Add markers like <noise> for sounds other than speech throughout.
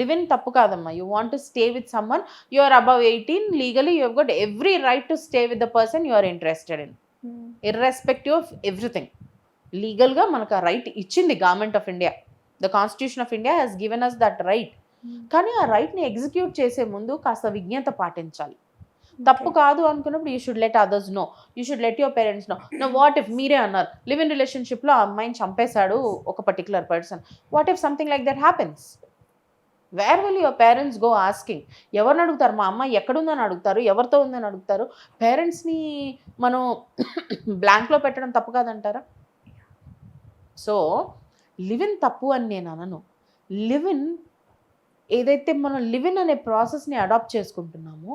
Live in తప్పు కాదమ్మా. You want to stay with someone you are above eighteen legally you got every right to stay with the person you are interested in irrespective of everything లీగల్గా మనకు ఆ right ఇచ్చింది government of India the constitution of India has given us that right కానీ ఆ రైట్ని execute చేసే ముందు కాస్త విజ్ఞత పాటించాలి. తప్పు కాదు అనుకున్నప్పుడు you should let others know you should let your parents know no what if మీరే అన్నారు? లివ్ ఇన్ రిలేషన్షిప్లో ఆ అమ్మాయిని చంపేశాడు ఒక particular person what if something like that happens where will your parents go asking ఎవరిని అడుగుతారు? మా అమ్మాయి ఎక్కడుందని అడుగుతారు? ఎవరితో ఉందని అడుగుతారు? పేరెంట్స్ని మనం <coughs> బ్లాంక్లో పెట్టడం తప్పు కాదంటారా? సో లివ్ ఇన్ తప్పు అని నేను అనను. లివ్ ఇన్ ఏదైతే మనం లివ్ ఇన్ అనే ప్రాసెస్ని అడాప్ట్ చేసుకుంటున్నామో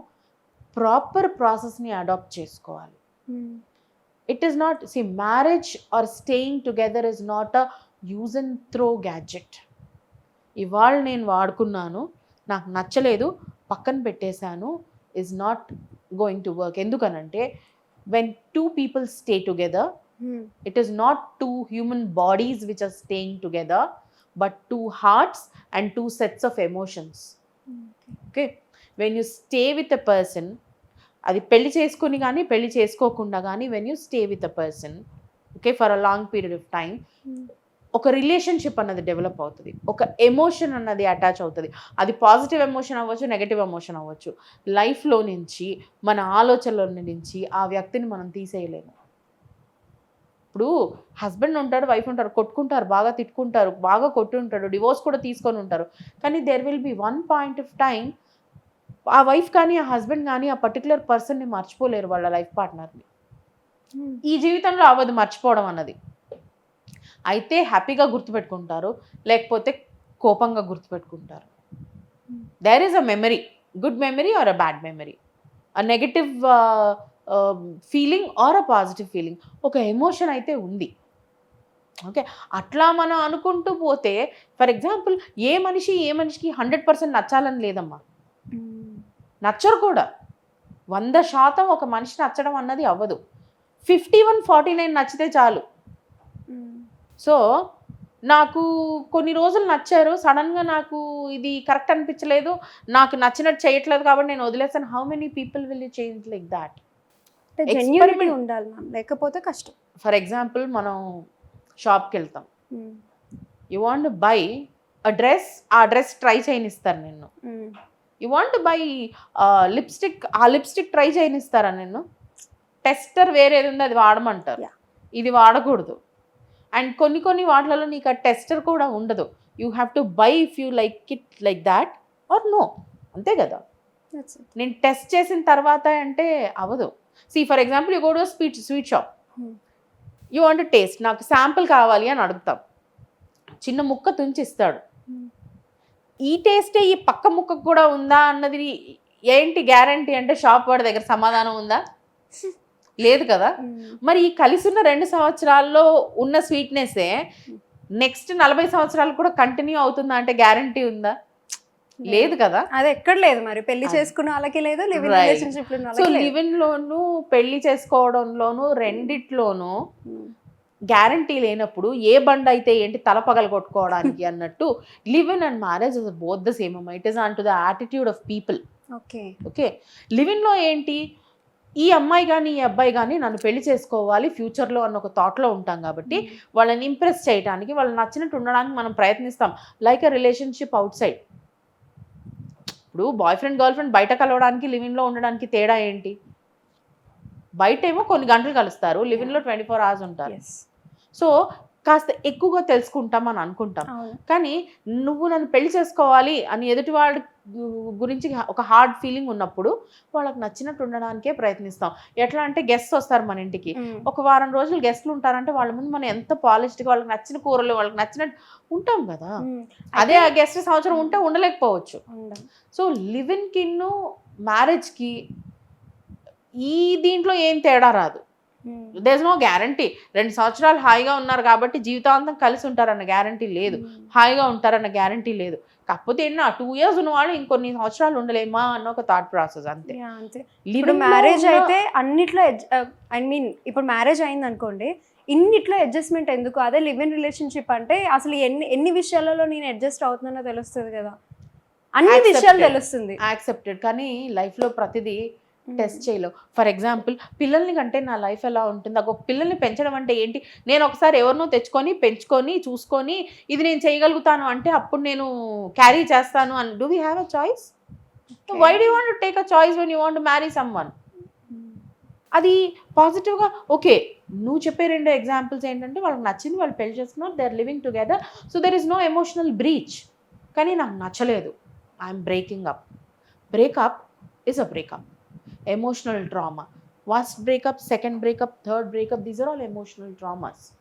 ప్రాపర్ ప్రాసెస్ని అడాప్ట్ చేసుకోవాలి. It is not see marriage or staying together is not a use and throw gadget ఇవాళ నేను వాడుకున్నాను నాకు నచ్చలేదు పక్కన పెట్టేశాను is not going to work ఎందుకనంటే when two people stay together it is not two human bodies which are staying together but two hearts and two sets of emotions. Okay? When you stay with a person అది పెళ్ళి చేసుకుని కానీ పెళ్ళి చేసుకోకుండా కానీ when you stay with a person okay for a long period of time ఒక relationship అన్నది develop అవుతుంది. ఒక ఎమోషన్ అన్నది అటాచ్ అవుతుంది. అది పాజిటివ్ ఎమోషన్ అవ్వచ్చు నెగటివ్ ఎమోషన్ అవ్వచ్చు. లైఫ్లో నుంచి మన ఆలోచనల నుంచి ఆ వ్యక్తిని మనం తీసేయలేము. ఇప్పుడు హస్బెండ్ ఉంటాడు వైఫ్ ఉంటారు కొట్టుకుంటారు బాగా తిట్టుకుంటారు బాగా కొట్టి ఉంటాడు డివోర్స్ కూడా తీసుకొని ఉంటారు. కానీ there will be one point of time ఆ వైఫ్ కానీ ఆ హస్బెండ్ కానీ ఆ పర్టికులర్ పర్సన్ని మర్చిపోలేరు వాళ్ళ లైఫ్ పార్ట్నర్ని ఈ జీవితంలో అవ్వదు మర్చిపోవడం అన్నది. అయితే హ్యాపీగా గుర్తుపెట్టుకుంటారు లేకపోతే కోపంగా గుర్తుపెట్టుకుంటారు. There is a memory good memory or a bad memory a negative feeling or a positive feeling ఒక ఎమోషన్ అయితే ఉంది. ఓకే అట్లా మనం అనుకుంటూ పోతే ఫర్ ఎగ్జాంపుల్ ఏ మనిషి ఏ మనిషికి హండ్రెడ్ పర్సెంట్ నచ్చాలని లేదమ్మా. నచ్చరు కూడా. వంద శాతం ఒక మనిషి నచ్చడం అన్నది అవ్వదు. ఫిఫ్టీ వన్ ఫార్టీ నైన్ నచ్చితే చాలు. సో నాకు కొన్ని రోజులు నచ్చారు. సడన్గా నాకు ఇది కరెక్ట్ అనిపించలేదు. నాకు నచ్చినట్టు చేయట్లేదు కాబట్టి నేను వదిలేసాను. How many people will you change like that genuinity. ఉండాలి మ్యామ్ లేకపోతే కష్టం. ఫర్ ఎగ్జాంపుల్ మనం షాప్కి వెళ్తాం. You want buy a dress ఆ డ్రెస్ ట్రై చేయనిస్తారు నిన్ను. యూ వాంట్ బై లిప్స్టిక్ ఆ లిప్స్టిక్ ట్రై చేయనిస్తారా నిన్ను? టెస్టర్ వేరేది ఉంది అది వాడమంటారు. ఇది వాడకూడదు. అండ్ కొన్ని కొన్ని వాటిలలో నీకు ఆ టెస్టర్ కూడా ఉండదు. You have to buy if you like it like that or no అంతే కదా? నేను టెస్ట్ చేసిన తర్వాత అంటే అవ్వదు see for example you go to sweet sweet shop. You want taste నాకు శాంపుల్ కావాలి అని అడుగుతాం. చిన్న ముక్క తుంచిస్తాడు. Hmm. ఈ టేస్టే ఈ పక్క ముక్కకు కూడా ఉందా అన్నది ఏంటి గ్యారంటీ అంటే షాప్ వాడి దగ్గర సమాధానం ఉందా? <laughs> లేదు కదా? మరి ఈ కలిసి ఉన్న రెండు సంవత్సరాల్లో ఉన్న స్వీట్నెస్సే నెక్స్ట్ నలభై సంవత్సరాలు కూడా కంటిన్యూ అవుతుందా? అంటే గ్యారంటీ ఉందా? లేదు. కదా? అది ఎక్కడ లేదు మరి. పెళ్ళి. చేసుకున్న వాళ్ళకి లేదు live in. Relationship so. Live in లోను పెళ్ళి చేసుకోవడంలోను రెండిట్లోనూ. గ్యారంటీ లేనప్పుడు ఏ బండ్ అయితే ఏంటి తల పగల కొట్టుకోవడానికి <laughs> అన్నట్టు live in and marriage both the same it is on to the attitude of people okay okay లివిన్లో ఏంటి? ఈ అమ్మాయి కానీ ఈ అబ్బాయి కానీ నన్ను పెళ్ళి చేసుకోవాలి ఫ్యూచర్లో అన్న ఒక థాట్లో ఉంటాం కాబట్టి వాళ్ళని ఇంప్రెస్ చేయడానికి వాళ్ళని నచ్చినట్టు ఉండడానికి మనం ప్రయత్నిస్తాం. Like a relationship outside ఇప్పుడు బాయ్ ఫ్రెండ్ గర్ల్ ఫ్రెండ్ బయట కలవడానికి లివిన్లో ఉండడానికి తేడా ఏంటి? బయట ఏమో కొన్ని గంటలు కలుస్తారు లివిన్లో ట్వంటీ ఫోర్ అవర్స్ ఉంటారు. సో కాస్త ఎక్కువగా తెలుసుకుంటాం అని అనుకుంటాం కానీ నువ్వు నన్ను పెళ్ళి చేసుకోవాలి అని ఎదుటి వాళ్ళ గురించి ఒక హార్డ్ ఫీలింగ్ ఉన్నప్పుడు వాళ్ళకి నచ్చినట్టు ఉండడానికే ప్రయత్నిస్తాం ఎట్లా అంటే గెస్ట్ వస్తారు మన ఇంటికి. ఒక వారం రోజులు గెస్ట్లు ఉంటారంటే వాళ్ళ ముందు మనం ఎంత పాలిష్డ్గా వాళ్ళకి నచ్చిన కూరలు వాళ్ళకి నచ్చినట్టు ఉంటాం కదా. అదే ఆ గెస్ట్ సంవత్సరం ఉంటే ఉండలేకపోవచ్చు ఉండం. సో లివ్ ఇన్ కిన్ను మ్యారేజ్కి ఈ దీంట్లో ఏం తేడా రాదు. దేస్ నో గ్యారంటీ రెండు సంవత్సరాలు హాయిగా ఉన్నారు కాబట్టి జీవితాంతం కలిసి ఉంటారన్న గ్యారంటీ లేదు. Mm. హాయిగా ఉంటారన్న గ్యారంటీ లేదు. కాకపోతే ఏంటో టూ ఇయర్స్ ఉన్నవాళ్ళు ఇంకొన్ని సంవత్సరాలు ఉండలేమా అన్న ఒక థాట్ ప్రాసెస్ అంతే. ఇప్పుడు మ్యారేజ్ ఉన్న- అయితే అన్నిట్లో ఐ మీన్ ఇప్పుడు మ్యారేజ్ అయింది అనుకోండి ఇన్నిట్లో అడ్జస్ట్మెంట్ ఎందుకు? అదే లివ్ ఇన్ రిలేషన్షిప్ అంటే అసలు ఎన్ని ఎన్ని విషయాలలో నేను అడ్జస్ట్ అవుతున్నానో తెలుస్తుంది కదా. అన్ని విషయాలు. తెలుస్తుంది. యాక్సెప్టెడ్ కానీ లైఫ్లో ప్రతిదీ టెస్ట్ చేయలేవు. ఫర్ ఎగ్జాంపుల్ పిల్లల్ని కంటే నా లైఫ్ ఎలా ఉంటుంది? ఒక పిల్లల్ని పెంచడం అంటే ఏంటి? నేను ఒకసారి ఎవరినో తెచ్చుకొని పెంచుకొని చూసుకొని ఇది నేను చేయగలుగుతాను అంటే అప్పుడు నేను క్యారీ చేస్తాను అని. Do we have a choice why do want take a choice when you want marry someone అది పాజిటివ్గా ఓకే నువ్వు చెప్పే రెండు ఎగ్జాంపుల్స్ ఏంటంటే వాళ్ళకి నచ్చింది వాళ్ళు పెళ్ళి చేసుకున్నారు they are living together so there is no emotional breach కానీ నాకు నచ్చలేదు. I'm breaking up breakup is a breakup emotional trauma first breakup second breakup third breakup these are all emotional traumas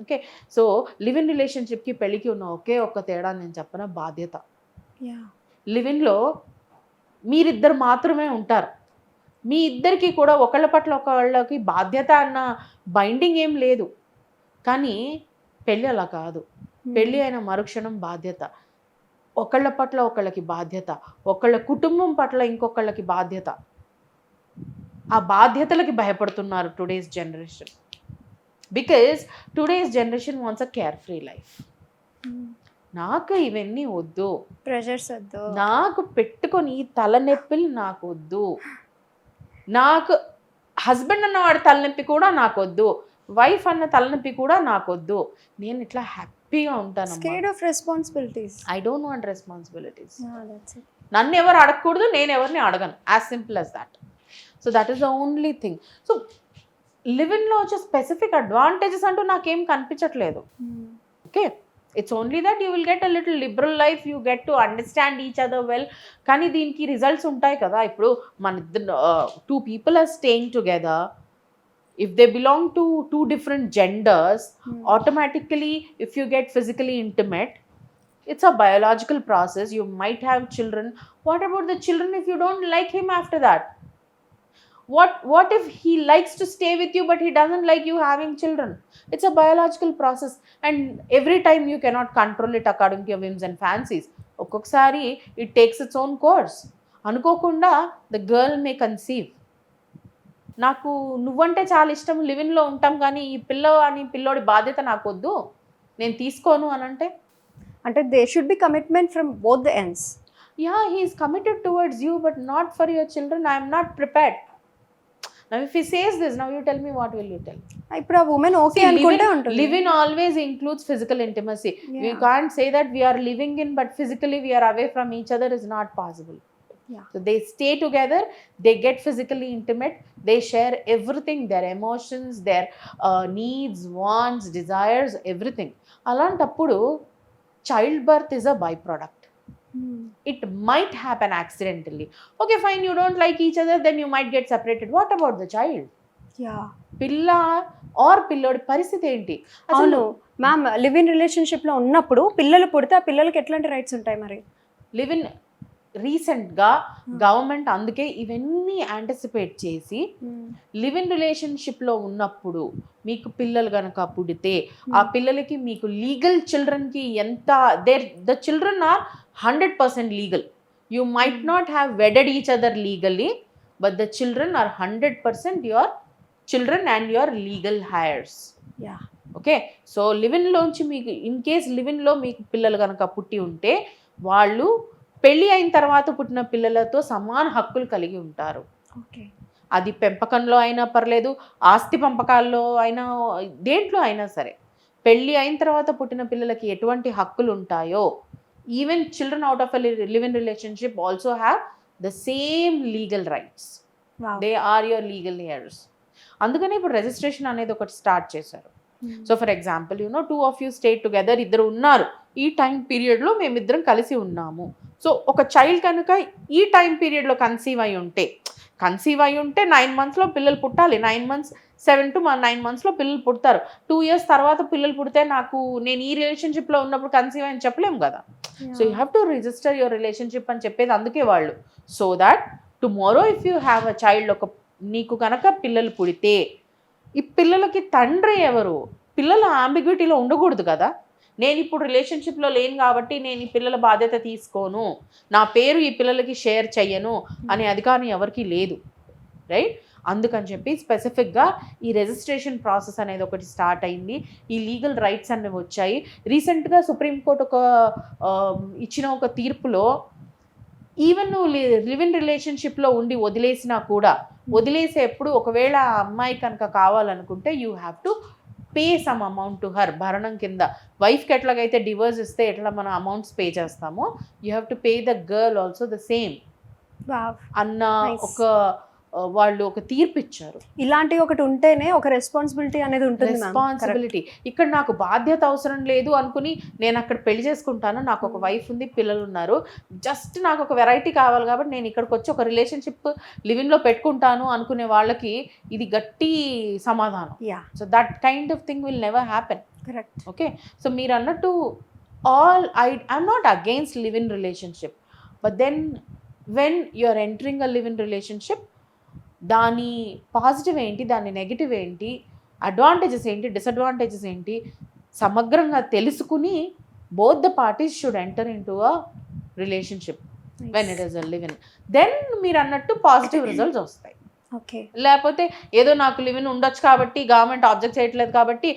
okay so live in రిలేషన్షిప్కి పెళ్ళికి ఉన్న ఒకే ఒక్క తేడా నేను చెప్పిన బాధ్యత. లివిన్లో మీరిద్దరు మాత్రమే ఉంటారు. మీ ఇద్దరికి కూడా ఒకళ్ళ పట్ల ఒకళ్ళకి బాధ్యత అన్న బైండింగ్ ఏం లేదు. కానీ పెళ్ళి అలా కాదు. పెళ్ళి అయిన మరుక్షణం బాధ్యత. ఒకళ్ళ పట్ల ఒకళ్ళకి బాధ్యత. ఒకళ్ళ కుటుంబం పట్ల ఇంకొకళ్ళకి బాధ్యత. ఆ బాధ్యతలకి భయపడుతున్నారు today's generation because today's generation wants a carefree life నాకు ఇవన్నీ వద్దు. ప్రెషర్స్ వద్దు. నాకు పెట్టుకొని తలనొప్పులు నాకు వద్దు. నాకు హస్బెండ్ అన్నవాడి తలనొప్పి కూడా నాకు వద్దు. వైఫ్ అన్న తలనొప్పి కూడా నాకు వద్దు. నేను ఇట్లా హ్యాపీగా ఉంటాను scared of responsibilities I don't want responsibilities నన్ను ఎవరు అడగకూడదు నేను ఎవరిని అడగను. As simple as that so that is the only thing so లివిన్లో వచ్చే స్పెసిఫిక్ అడ్వాంటేజెస్ అంటూ నాకేం కనిపించట్లేదు. Okay it's only that you will get a little liberal life you get to understand each other well కానీ దీనికి results ఉంటాయి కదా. ఇప్పుడు మన ఇద్దరు two people are staying together if they belong to two different genders automatically if you get physically intimate it's a biological process. You might have children. What about the children if you don't like him after that? What what if he likes to stay with you but he doesn't like you having children it's a biological process and every time you cannot control it according your whims and fancies ఒక్కొక్కసారి it takes its own course అనుకోకుండా the girl may conceive నాకు నువ్వంటే చాలా ఇష్టం లివిన్లో ఉంటాం కానీ ఈ పిల్ల అని పిల్లోడి బాధ్యత నాకు వద్దు నేను తీసుకోను అని అంటే? అంటే they should be commitment from both the ends yeah he's committed towards you but not for your children I'm not prepared now if he says this now you tell me what will you tell ఇప్పుడు ఆ women okay అనుకుంటే ఉంటుంది live in always includes physical intimacy Yeah. Can't say that we're living in but physically we're away from each other is not possible Yeah. So they stay together, they get physically intimate, they share everything their emotions, their uh, needs, wants, desires, everything. అలాంటప్పుడు child birth is a by product it might happen accidentally okay fine you don't like each other then you might get separated what about the child yeah పిల్ల or పిల్లోడి పరిస్థితి ఏంటి? అసలు ma'am live in రిలేషన్షిప్లో ఉన్నప్పుడు పిల్లలు పుడితే ఆ పిల్లలకి ఎట్లాంటి రైట్స్ ఉంటాయి మరి? లివ్ ఇన్ రీసెంట్గా గవర్నమెంట్ అందుకే ఇవన్నీ యాంటిసిపేట్ చేసి లివ్ ఇన్ రిలేషన్షిప్లో ఉన్నప్పుడు మీకు పిల్లలు కనుక పుడితే ఆ పిల్లలకి మీకు లీగల్ చిల్డ్రన్కి ఎంత there the children are hundred percent legal. You might not have wedded each other legally but the children are hundred percent your children and your legal heirs yeah okay? So లివిన్లోంచి మీకు in case లివిన్లో మీకు పిల్లలు కనుక పుట్టి ఉంటే వాళ్ళు పెళ్ళి అయిన తర్వాత పుట్టిన పిల్లలతో సమాన హక్కులు కలిగి ఉంటారు. ఓకే. అది పెంపకంలో అయినా పర్లేదు ఆస్తి పంపకాల్లో అయినా దేంట్లో అయినా సరే. పెళ్ళి అయిన తర్వాత పుట్టిన పిల్లలకి ఎటువంటి హక్కులు ఉంటాయో even children out of live in relationship also have the same legal rights they are your legal heirs అందుకనే ఇప్పుడు రిజిస్ట్రేషన్ అనేది ఒకటి స్టార్ట్ చేశారు. So for example you know two of you stayed together ఇద్దరు ఉన్నారు. ఈ టైం పీరియడ్లో మేమిద్దరం కలిసి ఉన్నాము. సో ఒక చైల్డ్ కనుక ఈ టైం పీరియడ్లో కన్సీవ్ అయి ఉంటే కన్సీవ్ అయి ఉంటే నైన్ మంత్స్లో పిల్లలు పుట్టాలి. Nine months seven to nine మంత్స్లో పిల్లలు పుడతారు. టూ ఇయర్స్ తర్వాత పిల్లలు పుడితే నాకు నేను ఈ రిలేషన్షిప్లో ఉన్నప్పుడు కన్సీవ్ అని చెప్పలేము కదా. So you have to register your relationship అని చెప్పేది అందుకే వాళ్ళు. So that tomorrow if you have a child ఒక నీకు కనుక పిల్లలు పుడితే ఈ పిల్లలకి తండ్రి ఎవరు? పిల్లల ఆంబిగ్యూటీలో ఉండకూడదు కదా. నేను ఇప్పుడు రిలేషన్షిప్లో లేను కాబట్టి నేను ఈ పిల్లల బాధ్యత తీసుకోను. నా పేరు ఈ పిల్లలకి షేర్ చెయ్యను అనే అధికారం ఎవరికీ లేదు. రైట్? అందుకని చెప్పి స్పెసిఫిక్గా ఈ రిజిస్ట్రేషన్ ప్రాసెస్ అనేది ఒకటి స్టార్ట్ అయింది. ఈ లీగల్ రైట్స్ అనేవి వచ్చాయి. రీసెంట్గా సుప్రీంకోర్టు ఒక ఇచ్చిన ఒక తీర్పులో ఈవెన్ నువ్వు లివ్ ఇన్ రిలేషన్షిప్లో ఉండి వదిలేసినా కూడా వదిలేసేప్పుడు ఒకవేళ ఆ అమ్మాయి కనుక కావాలనుకుంటే you have to pay some amount to her భరణం కింద వైఫ్కి ఎట్లాగైతే డివోర్స్ ఇస్తే ఎట్లా మనం అమౌంట్స్ పే చేస్తామో you have to pay the girl also the same. అన్న. ఒక వాళ్ళు ఒక తీర్పు ఇచ్చారు. ఇలాంటి ఒకటి ఉంటేనే ఒక రెస్పాన్సిబిలిటీ అనేది ఉంటుంది. రెస్పాన్సిబిలిటీ ఇక్కడ నాకు బాధ్యత అవసరం లేదు అనుకుని నేను అక్కడ పెళ్ళి చేసుకుంటాను. నాకు ఒక వైఫ్ ఉంది పిల్లలు ఉన్నారు. జస్ట్ నాకు ఒక వెరైటీ కావాలి కాబట్టి నేను ఇక్కడికి వచ్చి ఒక రిలేషన్షిప్ లివింగ్లో పెట్టుకుంటాను అనుకునే వాళ్ళకి ఇది గట్టి సమాధానం. Yeah, so that kind of thing will never happen correct. Okay so మీరు అన్నట్టు all I I'm not against live in relationship but then when you are entering a live in relationship దాని positive ఏంటి దాని negative ఏంటి advantages ఏంటి disadvantages ఏంటి సమగ్రంగా తెలుసుకుని both the parties should enter into a relationship when it is a live in then మీరు అన్నట్టు పాజిటివ్ రిజల్ట్స్ వస్తాయి. ఓకే లేకపోతే ఏదో నాకు లివిన్ ఉండొచ్చు కాబట్టి గవర్నమెంట్ ఆబ్జెక్ట్ చేయట్లేదు కాబట్టి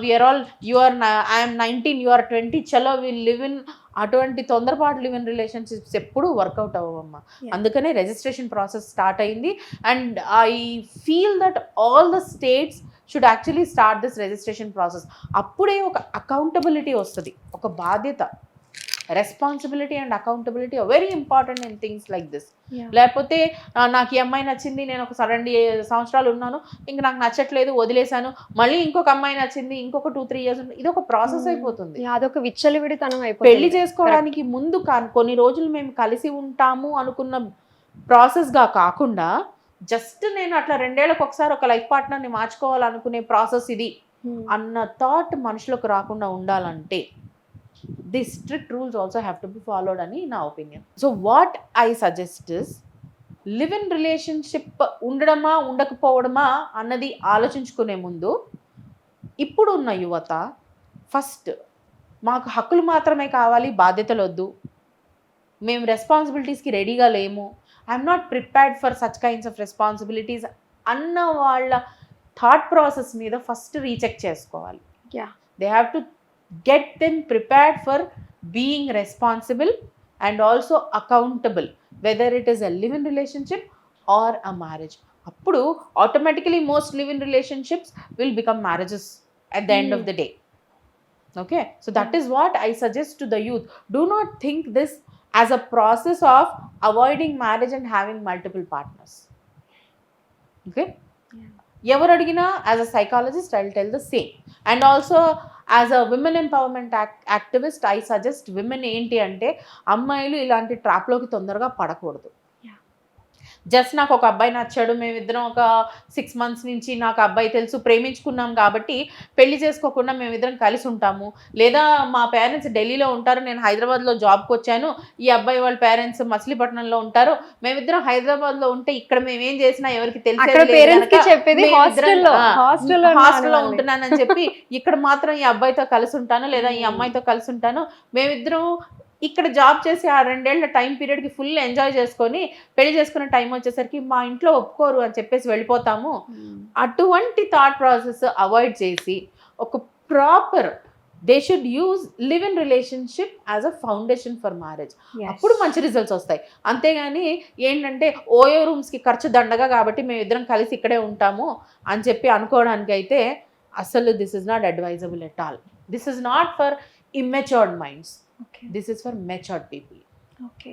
we're all you're I'm nineteen you're twenty చలో వీ లివ్ ఇన్ అటువంటి తొందరపాటు లివ్ ఇన్ రిలేషన్షిప్స్ ఎప్పుడు వర్కౌట్ అవ్వమ్మా. అందుకనే రిజిస్ట్రేషన్ ప్రాసెస్ స్టార్ట్ అయింది. And I feel that all the states should actually start this registration process అప్పుడే ఒక అకౌంటబిలిటీ వస్తుంది. ఒక బాధ్యత. Responsibility and accountability very important in things like this లేకపోతే నాకు ఈ అమ్మాయి నచ్చింది నేను ఒక సడన్ సంవత్సరాలు ఉన్నాను ఇంక నాకు నచ్చట్లేదు వదిలేశాను మళ్ళీ ఇంకొక అమ్మాయి నచ్చింది ఇంకొక టూ త్రీ ఇయర్స్ ఇది ఒక ప్రాసెస్ Hmm. అయిపోతుంది. అదొక విచ్చలవిడితనం పెళ్ళి అయిపోయింది చేసుకోవడానికి ముందు కొన్ని రోజులు మేము కలిసి ఉంటాము అనుకున్న ప్రాసెస్గా కాకుండా జస్ట్ నేను అట్లా రెండేళ్ళకి ఒకసారి ఒక లైఫ్ పార్ట్నర్ని మార్చుకోవాలనుకునే ప్రాసెస్ ఇది అన్న థాట్ మనుషులకు రాకుండా ఉండాలంటే the strict rules also have to be followed అని నా opinion so what I suggest is live in relationship ఉండడమా ఉండకపోవడమా అన్నది ఆలోచించుకునే ముందు ఇప్పుడు ఉన్న యువత ఫస్ట్ మాకు హక్కులు మాత్రమే కావాలి బాధ్యతలు వద్దు. మేము రెస్పాన్సిబిలిటీస్కి రెడీగా లేము. I'm not prepared for such kinds of responsibilities అన్న వాళ్ళ థాట్ ప్రాసెస్ మీద ఫస్ట్ రీచెక్ చేసుకోవాలి. Yeah. They have to Get them prepared for being responsible and also accountable whether it is a live in relationship or a marriage అప్పుడు automatically most live in relationships will become marriages at the end of Hmm. the day okay so that is what i suggest to the youth do not think this as a process of avoiding marriage and having multiple partners okay Yeah. ఎవరు అడిగినా as a psychologist I tell the same and also as a women empowerment activist I suggest women ఏంటి అంటే అమ్మాయిలు ఇలాంటి ట్రాప్లోకి తొందరగా పడకూడదు. Just నాకు ఒక అబ్బాయి నచ్చాడు మేమిద్దరం ఒక సిక్స్ మంత్స్ నుంచి నాకు అబ్బాయి తెలుసు ప్రేమించుకున్నాం కాబట్టి పెళ్ళి చేసుకోకుండా మేమిద్దరం కలిసి ఉంటాము. లేదా మా పేరెంట్స్ ఢిల్లీలో ఉంటారు నేను హైదరాబాద్లో జాబ్కి వచ్చాను ఈ అబ్బాయి వాళ్ళ పేరెంట్స్ మచిలీపట్నంలో ఉంటారు. మేమిద్దరం హైదరాబాద్లో ఉంటే ఇక్కడ మేము ఏం చేసినా ఎవరికి హాస్టల్లో ఉంటున్నానని చెప్పి ఇక్కడ మాత్రం ఈ అబ్బాయితో కలిసి ఉంటాను లేదా ఈ అమ్మాయితో కలిసి ఉంటాను. మేమిద్దరం ఇక్కడ జాబ్ చేసి ఆ రెండేళ్ళ టైం పీరియడ్కి ఫుల్ ఎంజాయ్ చేసుకొని పెళ్ళి చేసుకునే టైం వచ్చేసరికి మా ఇంట్లో ఒప్పుకోరు అని చెప్పేసి వెళ్ళిపోతాము. అటువంటి థాట్ ప్రాసెస్ అవాయిడ్ చేసి ఒక proper they should use live in relationship as a foundation for marriage అప్పుడు మంచి రిజల్ట్స్ వస్తాయి. అంతేగాని ఏంటంటే ఓయో రూమ్స్కి ఖర్చు దండగా కాబట్టి మేము ఇద్దరం కలిసి ఇక్కడే ఉంటాము అని చెప్పి అనుకోవడానికి అయితే అసలు this is not advisable at all this is not for immatured minds okay this is for matured people okay